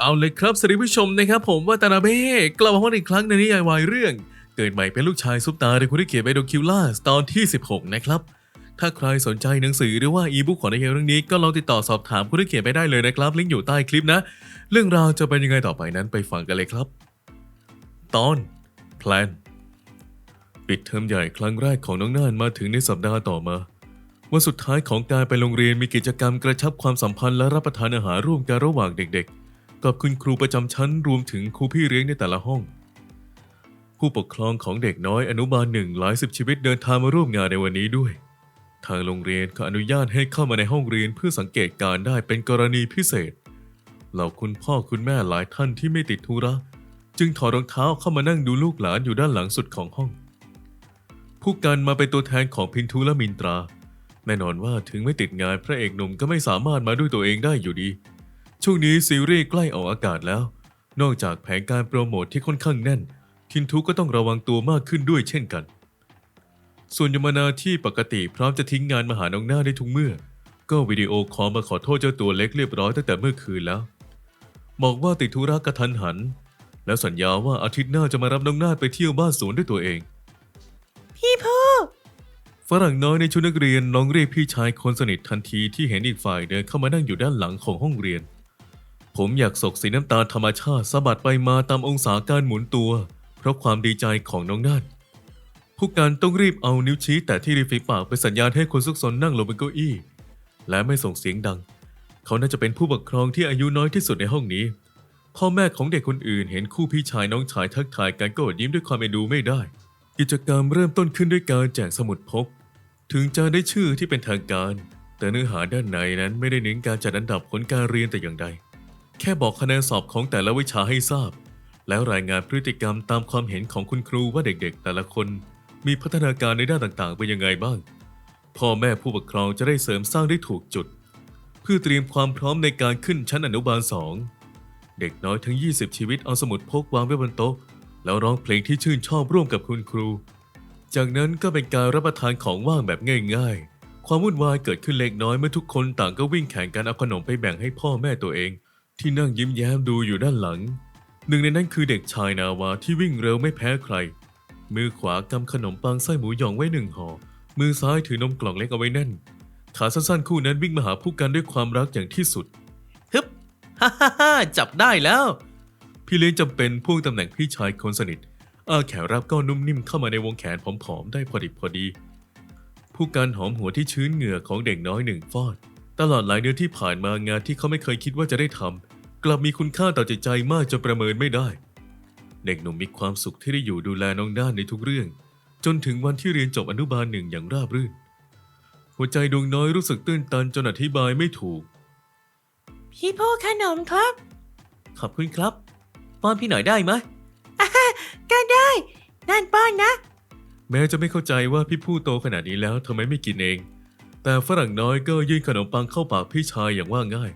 เอาเลยครับสวัสดีผู้ชมนะครับ ผมว่าตานาเบ้กลับมาพบกันอีกครั้งในนิยายวายเรื่อง เกิดใหม่เป็นลูกชายซุปตาโดยคุณที่เขียนไบโดคิวล่าตอนที่ 16 นะครับ ถ้าใครสนใจหนังสือหรือว่าอีบุ๊กของนิยายเรื่องนี้ก็ลองติดต่อสอบถามคุณที่เขียนไปได้เลยนะครับ ลิงก์อยู่ใต้คลิปนะ เรื่องราวจะเป็นยังไงต่อไปนั้นไปฟังกันเลยครับ ตอนแพลนปิดเทอมใหญ่ครั้งแรกของน้องน่านมาถึงในสัปดาห์ต่อมาวันสุดท้ายของการไปโรงเรียนมีกิจกรรมกระชับความสัมพันธ์และรับประทานอาหารร่วมกันระหว่างเด็กๆ กับคุณครูประจำชั้นรวมถึงครูพี่เลี้ยงในแต่ละห้อง ผู้ปกครองของเด็กน้อยอนุบาลหนึ่งหลายสิบชีวิตเดินทางมาร่วมงานในวันนี้ด้วย ทางโรงเรียนก็อนุญาตให้เข้ามาในห้องเรียนเพื่อสังเกตการได้เป็นกรณีพิเศษเหล่าคุณพ่อคุณแม่หลายท่านที่ไม่ติดธุระจึงถอดรองเท้าเข้ามานั่งดูลูกหลานอยู่ด้านหลังสุดของห้อง ผู้กันมาเป็นตัวแทนของพินทุและมินตรา แน่นอนว่าถึงไม่ติดงานพระเอกหนุ่มก็ไม่สามารถมาด้วยตัวเองได้อยู่ดี ช่วงนี้ซีรีส์ใกล้ออกอากาศแล้ว นอกจากแผนการโปรโมทที่ค่อนข้างแน่นพินทุก็ต้องระวังตัวมากขึ้นด้วยเช่นกัน ส่วนยมนาที่ปกติพร้อมจะทิ้งงานมาหาน้องหน้าได้ทุกเมื่อ ก็วิดีโอคอลมาขอโทษเจ้าตัวเล็กเรียบร้อยตั้งแต่เมื่อคืนแล้ว บอกว่าติดธุระกระทันหัน แล้วสัญญาว่าอาทิตย์หน้าจะมารับน้องนาดไปเที่ยวบ้านสวนด้วยตัวเอง พี่พ่อฝรั่งน้อยในชุดนักเรียนลองเรียกพี่ชายคนสนิททันทีที่เห็นอีกฝ่ายเดินเข้ามานั่งอยู่ด้านหลังของห้องเรียน ผมอยากสกสีน้ำตาลธรรมชาติสะบัดไปมาตามองศาการหมุนตัว เพราะความดีใจของน้องนาดผู้การต้องรีบเอานิ้วชี้แต่ที่ริมฝีปากเป็นสัญญาณให้คนซุกซนนั่งลงบนเก้าอี้ และไม่ส่งเสียงดัง เขาน่าจะเป็นผู้ปกครองที่อายุน้อยที่สุดในห้องนี้ พ่อแม่ของเด็กคนอื่นเห็นคู่พี่ชายน้องชายทักทายกันก็อดยิ้มด้วยความเอ็นดูไม่ได้ กิจกรรมเริ่มต้นขึ้นด้วยการแจกสมุดพก ถึงจะได้ชื่อที่เป็นทางการ แต่เนื้อหาด้านในนั้นไม่ได้เน้นการจัดอันดับผลการเรียนแต่อย่างใด แค่บอกคะแนนสอบของแต่ละวิชาให้ทราบ แล้วรายงานพฤติกรรมตามความเห็นของคุณครูว่าเด็กๆ แต่ละคนมีพัฒนาการในด้านต่างๆ เป็นยังไงบ้าง พ่อแม่ผู้ปกครองจะได้เสริมสร้างได้ถูกจุด เพื่อเตรียมความพร้อมในการขึ้นชั้นอนุบาลสองเด็กน้อยทั้ง 20 ชีวิตเอาสมุดพกวางไว้บนโต๊ะ แล้วร้องเพลงที่ชื่นชอบร่วมกับคุณครู จากนั้นก็เป็นการรับประทานของว่างแบบง่ายๆ ความวุ่นวายเกิดขึ้นเล็กน้อยเมื่อทุกคนต่างก็วิ่งแข่งกันเอาขนมไปแบ่งให้พ่อแม่ตัวเอง ที่นั่งยิ้มแย้มดูอยู่ด้านหลัง หนึ่งในนั้นคือเด็กชายนาวาที่วิ่งเร็วไม่แพ้ใคร มือขวากำขนมปังไส้หมูหยองไว้หนึ่งห่อมือซ้ายถือนมกล่องเล็กเอาไว้แน่น ขาสั้นๆคู่นั้นวิ่งมาหาผู้กันด้วยความรักอย่างที่สุดฮึบฮ่าฮ่าฮ่าจับได้แล้ว พี่เลี้ยงจำเป็นพ่วงตำแหน่งพี่ชายคนสนิทอาแขนรับก็นุ่มนิ่มเข้ามาในวงแขนผอมๆได้พอดิบพอดี ผู้การหอมหัวที่ชื้นเหงื่อของเด็กน้อยหนึ่งฟอด ตลอดหลายเดือนที่ผ่านมางานที่เขาไม่เคยคิดว่าจะได้ทำกลับมีคุณค่าต่อจิตใจมากจนประเมินไม่ได้ เด็กหนุ่มมีความสุขที่ได้อยู่ดูแลน้องด้านในทุกเรื่อง จนถึงวันที่เรียนจบอนุบาลหนึ่งอย่างราบรื่น หัวใจดวงน้อยรู้สึกตื้นตันจนอธิบายไม่ถูก พี่พ่อขนมครับ ขอบคุณครับ ป้อนพี่หน่อยได้ไหมก็ได้ นั่นป้อนนะ แม้จะไม่เข้าใจว่าพี่ผู้โตขนาดนี้แล้วทำไมไม่กินเอง แต่ฝรั่งน้อยก็ยื่นขนมปังเข้าปากพี่ชายอย่างว่าง่าย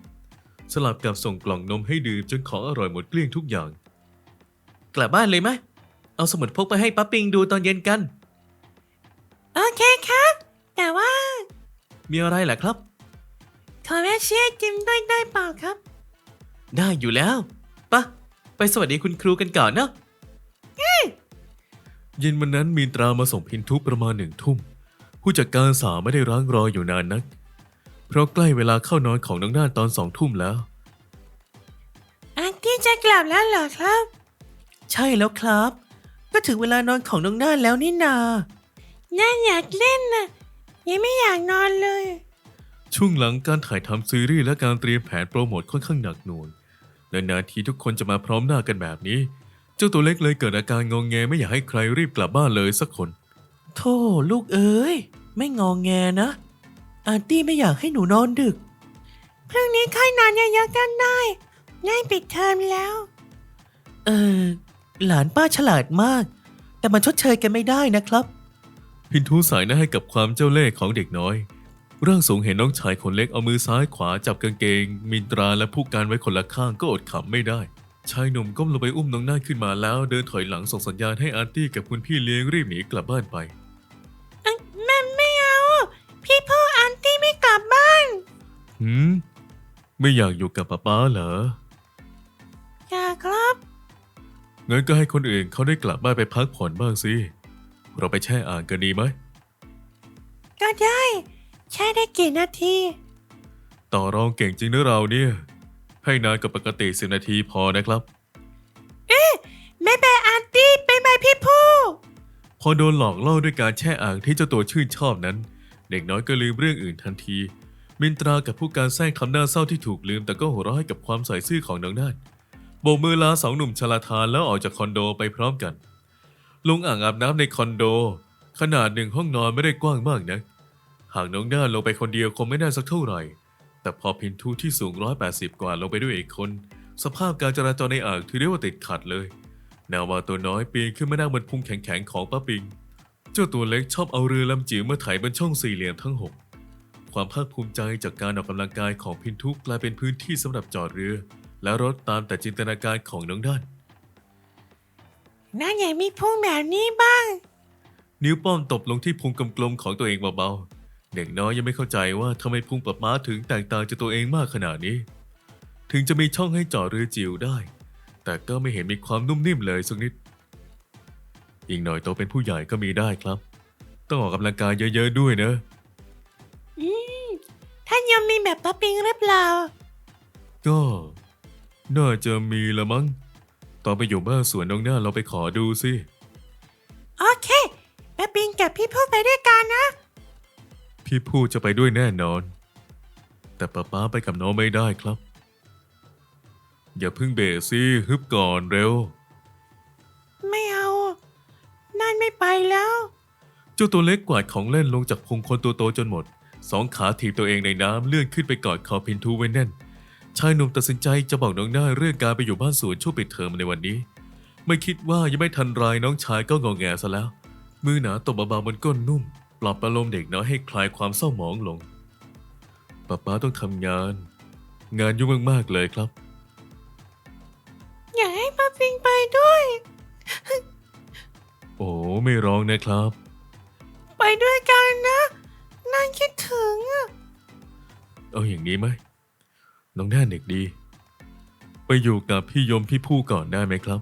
สลับกับส่งกล่องนมให้ดื่มจนของอร่อยหมดเกลี้ยงทุกอย่าง กลับบ้านเลยไหม เอาสมุดพกไปให้ป้าปิงดูตอนเย็นกัน โอเคครับ แต่ว่ามีอะไรแหละครับ ขอแม่เชียร์จิ้มด้วยได้เปล่าครับ ได้อยู่แล้วปะไปสวัสดีคุณครูกันก่อนเนาะเย็นวันนั้นมีนตรามาส่งพินทุประมาณหนึ่งทุ่ม ผู้จัดการสาวไม่ได้ร้างรออยู่นานนัก เพราะใกล้เวลาเข้านอนของน้องน่านตอนสองทุ่มแล้ว อันที่จะกลับแล้วเหรอครับ ใช่แล้วครับ ก็ถึงเวลานอนของน้องน่านแล้วนี่นา น่าอยากเล่นน่ะ ยังไม่อยากนอนเลย ช่วงหลังการถ่ายทำซีรีส์และการเตรียมแผนโปรโมทค่อนข้างหนักหน่วงนานๆทีทุกคนจะมาพร้อมหน้ากันแบบนี้ เจ้าตัวเล็กเลยเกิดอาการงองแงไม่อยากให้ใครรีบกลับบ้านเลยสักคน โธ่ลูกเอ้ย ไม่งองแงนะ อาร์ตี้ไม่อยากให้หนูนอนดึก พรุ่งนี้ค่อยนอนเยอะๆกันได้ง่ายปิดเทอมแล้ว เออ หลานป้าฉลาดมาก แต่มันชดเชยกันไม่ได้นะครับ พินทุสายหน้าให้กับความเจ้าเล่ห์ของเด็กน้อย ร่างสูงเห็นน้องชายคนเล็กเอามือซ้ายขวาจับกางเกง มินตราและผู้การไว้คนละข้างก็อดขำไม่ได้ ชายหนุ่มก้มลงไปอุ้มน้องน่านขึ้นมาแล้ว เดินถอยหลังส่งสัญญาณให้อาร์ตี้กับคุณพี่เลี้ยงรีบหนีกลับบ้านไป หืมไม่อยากอยู่กับป๊าป๊าเหรอ อย่าครับ งั้นก็ให้คนอื่นเขาได้กลับบ้านไปพักผ่อนบ้างสิ เราไปแช่อ่างกันดีไหม ก็ได้ใช้ได้กี่นาที ต่อรองเก่งจริงนะเราเนี่ย ให้นานกว่าปกติสินาทีพอนะครับไม่ไปอาร์ตี้ไปไปพี่ผู้พอโดนหลอกล่อด้วยการแช่อ่างที่เจ้าตัวชื่นชอบนั้น เด็กน้อยก็ลืมเรื่องอื่นทันที มินตรากับผู้การแซงทำหน้าเศร้าที่ถูกลืม แต่ก็หัวเราะให้กับความใส่ซื่อของน้องนาโบกมือลาสองหนุ่มชลาทานแล้วออกจากคอนโดไปพร้อมกัน ลงอ่างอาบน้ำในคอนโด ขนาดหนึ่งห้องนอนไม่ได้กว้างมากนะหากน้องน่าลงไปคนเดียวคงไม่น่าสักเท่าไหร่ แต่พอพินทุที่สูง 180 กว่าลงไปด้วยอีกคน สภาพการจราจรในอ่างถือได้ว่าติดขัดเลย นาวาตัวน้อยปีนขึ้นมานั่งบนพุงแข็งๆของป้าปิง เจ้าตัวเล็กชอบเอาเรือลำจิ๋วมาไถบนช่องสี่เหลี่ยมทั้งหก ความภาคภูมิใจจากการออกกำลังกายของพินทุกกลายเป็นพื้นที่สำหรับจอดเรือ และรถตามแต่จินตนาการของน้องด้าน น่าอยากมีพุ่งแบบนี้บ้าง นิ้วป้อมตบลงที่พุงกลมๆของตัวเองเบาๆเด็กน้อยยังไม่เข้าใจว่าทำไมพุงปะม้าถึงแตกต่างจากตัวเองมากขนาดนี้ ถึงจะมีช่องให้จอดเรือจิ๋วได้ แต่ก็ไม่เห็นมีความนุ่มนิ่มเลยสักนิด อีกหน่อยโตเป็นผู้ใหญ่ก็มีได้ครับ ต้องออกกำลังกายเยอะๆด้วยนะอืม ท่านยังมีแบบป๊อปปิงหรือเปล่า ก็น่าจะมีละมั้ง ตอนไปอยู่บ้านสวนน้องหน้าเราไปขอดูสิ โอเคป๊อปปิงกับพี่ผู้ไปด้วยกันนะ พี่พูดจะไปด้วยแน่นอน แต่ป๊าป๊าไปกับน้องไม่ได้ครับ อย่าเพิ่งเบรกสิฮึบก่อนเร็ว ไม่เอา นั่นไม่ไปแล้ว เจ้าตัวเล็กกวาดของเล่นลงจากพุงคนตัวโตจนหมด สองขาถีบตัวเองในน้ำเลื่อนขึ้นไปกอดคอพินทูไว้แน่น ชายหนุ่มตัดสินใจจะบอกน้องหน้าเรื่องการไปอยู่บ้านสวนช่วงปิดเทอมในวันนี้ ไม่คิดว่ายังไม่ทันไรน้องชายก็งอแงซะแล้ว มือหนาตบเบาๆบนก้นนุ่ม ปลอบประโลมเด็กน้อยให้คลายความเศร้าหมองลงป้าป๊าต้องทำงาน งานยุ่งมากๆเลยครับ อยากให้ป๊อปปิงไปด้วย โอ้ไม่ร้องนะครับ เอาอย่างนี้ไหมน้องหน้าเด็กดี ไปอยู่กับพี่ยมพี่ผู้ก่อนได้ไหมครับ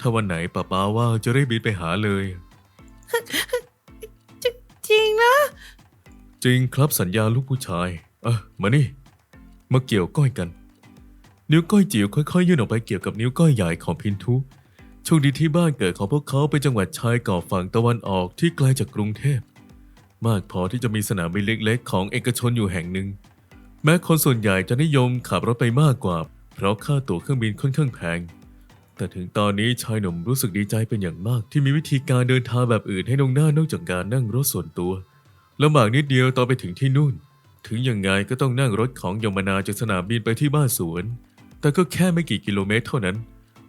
ถ้าวันไหนป้าป้าว่างจะได้บินไปหาเลย จจริงนะ จริงครับสัญญาลูกผู้ชายเออมานี่ มาเกี่ยวก้อยกัน นิ้วก้อยจิ๋วค่อยๆยื่นออกไปเกี่ยวกับนิ้วก้อยใหญ่ของพินทุโชคดีที่บ้านเกิดของพวกเขาเป็นจังหวัดชายเก่อฝั่งตะวันออกที่ไกลจากกรุงเทพ มากพอที่จะมีสนามบินเล็กๆ ของเอกชนอยู่แห่งหนึ่ง แม้คนส่วนใหญ่จะนิยมขับรถไปมากกว่า เพราะค่าตั๋วเครื่องบินค่อนข้างแพง แต่ถึงตอนนี้ชายหนุ่มรู้สึกดีใจเป็นอย่างมาก ที่มีวิธีการเดินทางแบบอื่นให้น้องหน้านอกจากการนั่งรถส่วนตัวลำบากนิดเดียวตอนไปถึงที่นู่น ถึงยังไงก็ต้องนั่งรถของยมนาจากสนามบินไปที่บ้านสวน แต่ก็แค่ไม่กี่กิโลเมตรเท่านั้น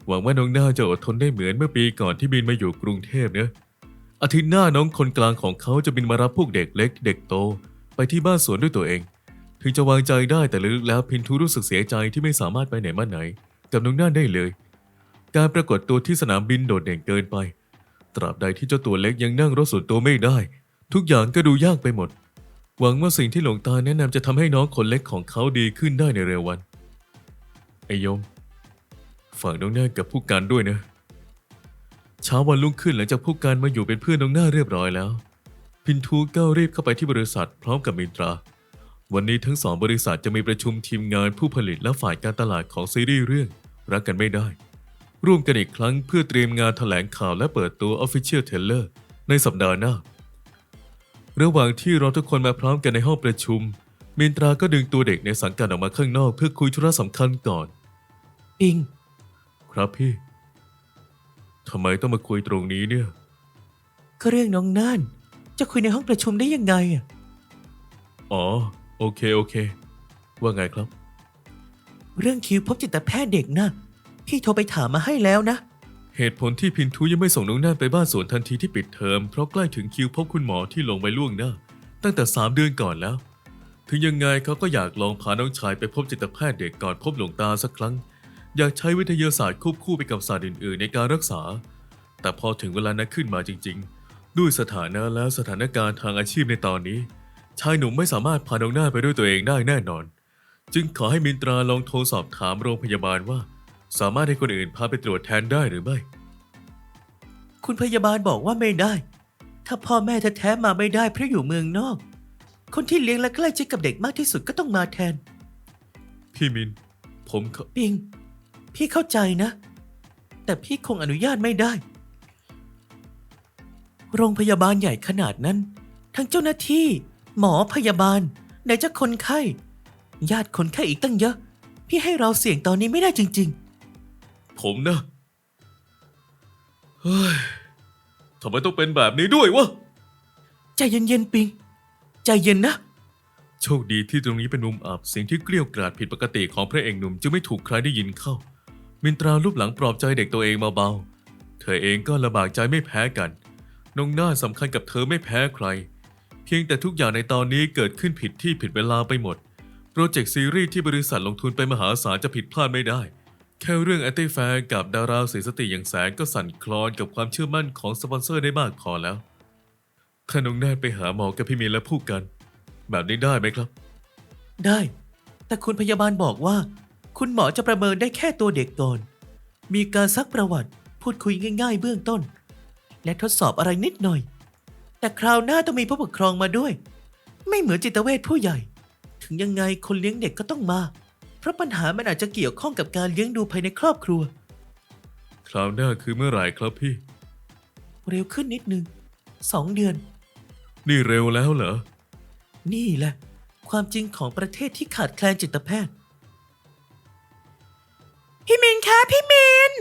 หวังว่าน้องหน้าจะอดทนได้เหมือนเมื่อปีก่อนที่บินมาอยู่กรุงเทพเนะอาทิตย์หน้าน้องคนกลางของเขาจะบินมารับพวกเด็กเล็ก เด็กโต ไปที่บ้านสวนด้วยตัวเอง ถึงจะวางใจได้แต่ลึกๆแล้วพินทุรู้สึกเสียใจที่ไม่สามารถไปไหนมาไหน กับน้องหน้าได้เลย การปรากฏตัวที่สนามบินโดดเด่นเกินไป ตราบใดที่เจ้าตัวเล็กยังนั่งรถส่วนตัวไม่ได้ ทุกอย่างก็ดูยากไปหมด หวังว่าสิ่งที่หลวงตาแนะนำจะทำให้น้องคนเล็กของเขาดีขึ้นได้ในเร็ววันไอยมฝากน้องหน้ากับผู้การด้วยนะเช้าวันรุ่งขึ้นหลังจากผู้การมาอยู่เป็นเพื่อนน้องหน้าเรียบร้อยแล้ว พินทูก็รีบเข้าไปที่บริษัทพร้อมกับมินตรา วันนี้ทั้งสองบริษัทจะมีประชุมทีมงานผู้ผลิตและฝ่ายการตลาดของซีรีส์เรื่อง รักกันไม่ได้ ร่วมกันอีกครั้งเพื่อเตรียมงานแถลงข่าวและเปิดตัว Official t a i l e r ในสัปดาห์หน้า ระหว่างที่เราทุกคนมาพร้อมกันในห้องประชุม มินตราก็ดึงตัวเด็กในสังกัดออกมาข้างนอกเพื่อคุยธุระสำคัญก่อนปิง ครับพี่ทำไมต้องมาคุยตรงนี้เนี่ย ก็เรื่องน้องน่านจะคุยในห้องประชุมได้ยังไงอะอ๋อ โอเคโอเค ว่าไงครับ เรื่องคิวพบจิตแพทย์เด็กนะพี่โทรไปถามมาให้แล้วนะ เหตุผลที่พินทุยังไม่ส่งน้องน่านไปบ้านสวนทันทีที่ปิดเทอมเพราะใกล้ถึงคิวพบคุณหมอที่ลงไปล่วงหน้า ตั้งแต่3เดือนก่อนแล้ว ถึงยังไงเขาก็อยากลองพาน้องชายไปพบจิตแพทย์เด็กก่อนพบหลวงตาสักครั้ง อยากใช้วิทยาศาสตร์ควบคู่ไปกับศาสตร์อื่น ๆ ในการรักษา แต่พอถึงเวลานั้นขึ้นมาจริง ๆ ด้วยสถานะและสถานการณ์ทางอาชีพในตอนนี้ ชายหนุ่มไม่สามารถพาน้องน่านไปด้วยตัวเองได้แน่นอน จึงขอให้มินตราลองโทรสอบถามโรงพยาบาลว่า สามารถให้คนอื่นพาไปตรวจแทนได้หรือไม่ คุณพยาบาลบอกว่าไม่ได้ ถ้าพ่อแม่แท้ๆมาไม่ได้เพราะอยู่เมืองนอก คนที่เลี้ยงและใกล้ชิดกับเด็กมากที่สุดก็ต้องมาแทน พี่มิน ผมเขาปิง พี่เข้าใจนะ แต่พี่คงอนุญาตไม่ได้ โรงพยาบาลใหญ่ขนาดนั้น ทั้งเจ้าหน้าที่ หมอพยาบาล ไหนจะคนไข้ ญาติคนไข้อีกตั้งเยอะ พี่ให้เราเสี่ยงตอนนี้ไม่ได้จริง ผมนะเฮ้ยทำไมต้องเป็นแบบนี้ด้วยวะ ๆ ใจเย็นๆปิง ใจเย็นนะ โชคดีที่ตรงนี้เป็นมุมอับเสียงที่เกลี้ยวกราดผิดปกติของพระเอกหนุ่มจึงไม่ถูกใครได้ยินเข้า มินตรารูปหลังปลอบใจเด็กตัวเองเบาๆเธอเองก็ลำบากใจไม่แพ้กันน้องหน้าสำคัญกับเธอไม่แพ้ใคร เพียงแต่ทุกอย่างในตอนนี้เกิดขึ้นผิดที่ผิดเวลาไปหมด โปรเจกต์ซีรีส์ที่บริษัทลงทุนไปมหาศาลจะผิดพลาดไม่ได้ แค่เรื่องแอนตี้แฟร์กับดาราเสียสติอย่างแสนก็สั่นคลอนกับความเชื่อมั่นของสปอนเซอร์ได้มากพอแล้วถ้าน้องนาฏไปหาหมอกับพี่มินและพูดกัน แบบนี้ได้ไหมครับ ได้ แต่คุณพยาบาลบอกว่า คุณหมอจะประเมินได้แค่ตัวเด็กก่อน มีการซักประวัติ พูดคุยง่าย ๆ เบื้องต้น และทดสอบอะไรนิดหน่อย แต่คราวหน้าต้องมีผู้ปกครองมาด้วย ไม่เหมือนจิตเวชผู้ใหญ่ ถึงยังไงคนเลี้ยงเด็กก็ต้องมา เพราะปัญหามันอาจจะเกี่ยวข้องกับการเลี้ยงดูภายในครอบครัว คราวหน้าคือเมื่อไหร่ครับพี่ เร็วขึ้นนิดนึงสองเดือน นี่เร็วแล้วเหรอ นี่แหละ ความจริงของประเทศที่ขาดแคลนจิตแพทย์ พี่มินคะพี่มิน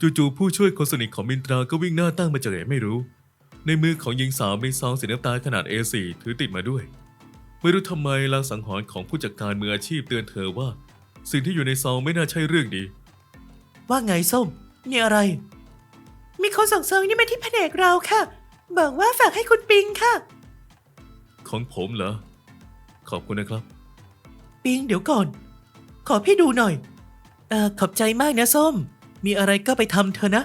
จู่ๆผู้ช่วยคนสนิทของมินตราก็วิ่งหน้าตั้งมาจากไหนไม่รู้ ในมือของหญิงสาวมีซองสีน้ำตาลขนาด A4 ถือติดมาด้วย ไม่รู้ทำไมลางสังหรณ์ของผู้จัดการมืออาชีพเตือนเธอว่า สิ่งที่อยู่ในซองไม่น่าใช่เรื่องดี ว่าไงส้มมีอะไร มีคนส่งซองนี่มาที่แผนกเราค่ะ บอกว่าฝากให้คุณปิงค่ะ ของผมเหรอ ขอบคุณนะครับ ปิงเดี๋ยวก่อน ขอพี่ดูหน่อย เอ่อขอบใจมากนะส้ม มีอะไรก็ไปทำเธอะนะ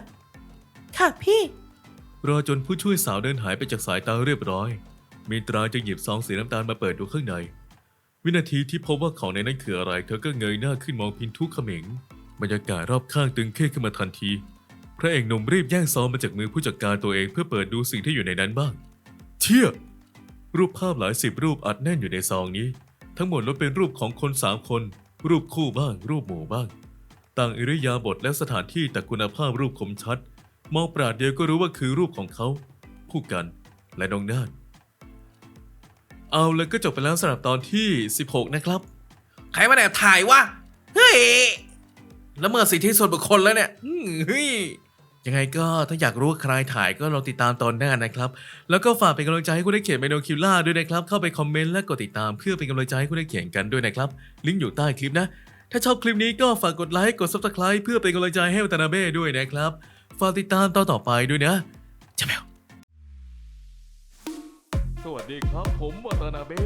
ค่ะพี่ รอจนผู้ช่วยสาวเดินหายไปจากสายตาเรียบร้อยมิตราจะหยิบซองสีน้ำตาลมาเปิดดูข้างใน วินาทีที่พบว่าของในนั้นคืออะไร เธอก็เงยหน้าขึ้นมองพินทุกเขม็งบรรยากาศรอบข้างตึงเครียดขึ้นมาทันที พระเอกหนุ่มรีบแย่งซองมาจากมือผู้จัดการตัวเองเพื่อเปิดดูสิ่งที่อยู่ในนั้นบ้างเชี่ยรูปภาพหลายสิบรูปอัดแน่นอยู่ในซองนี้ ทั้งหมดล้วนเป็นรูปของคนสามคน รูปคู่บ้าง รูปหมู่บ้าง ต่างอิริยาบถและสถานที่แต่คุณภาพรูปคมชัด มองปราดเดียวก็รู้ว่าคือรูปของเขาผู้กันและน้องนาฏเอาแล้วก็จบไปแล้วสำหรับตอนที่ 16 นะครับ ใครมาแอบถ่ายวะ เฮ้ยแล้วเมื่อสิทธิส่วนบุคคลแล้วเนี่ยอืมเฮ้ยยังไงก็ถ้าอยากรู้ว่าใครถ่ายก็ลองติดตามตอนหน้านะครับ แล้วก็ฝากเป็นกำลังใจให้คุณได้เขียนเมนูคิวล่าด้วยนะครับ เข้าไปคอมเมนต์และกดติดตามเพื่อเป็นกำลังใจให้คุณได้เขียนกันด้วยนะครับ ลิงก์อยู่ใต้คลิปนะ ถ้าชอบคลิปนี้ก็ฝากกดไลค์กด subscribe เพื่อเป็นกำลังใจให้วัตนาเบ้ด้วยนะครับ ฝากติดตามตอนต่อไปด้วยนะจะแมว สวัสดีครับผมวัตนาเบ้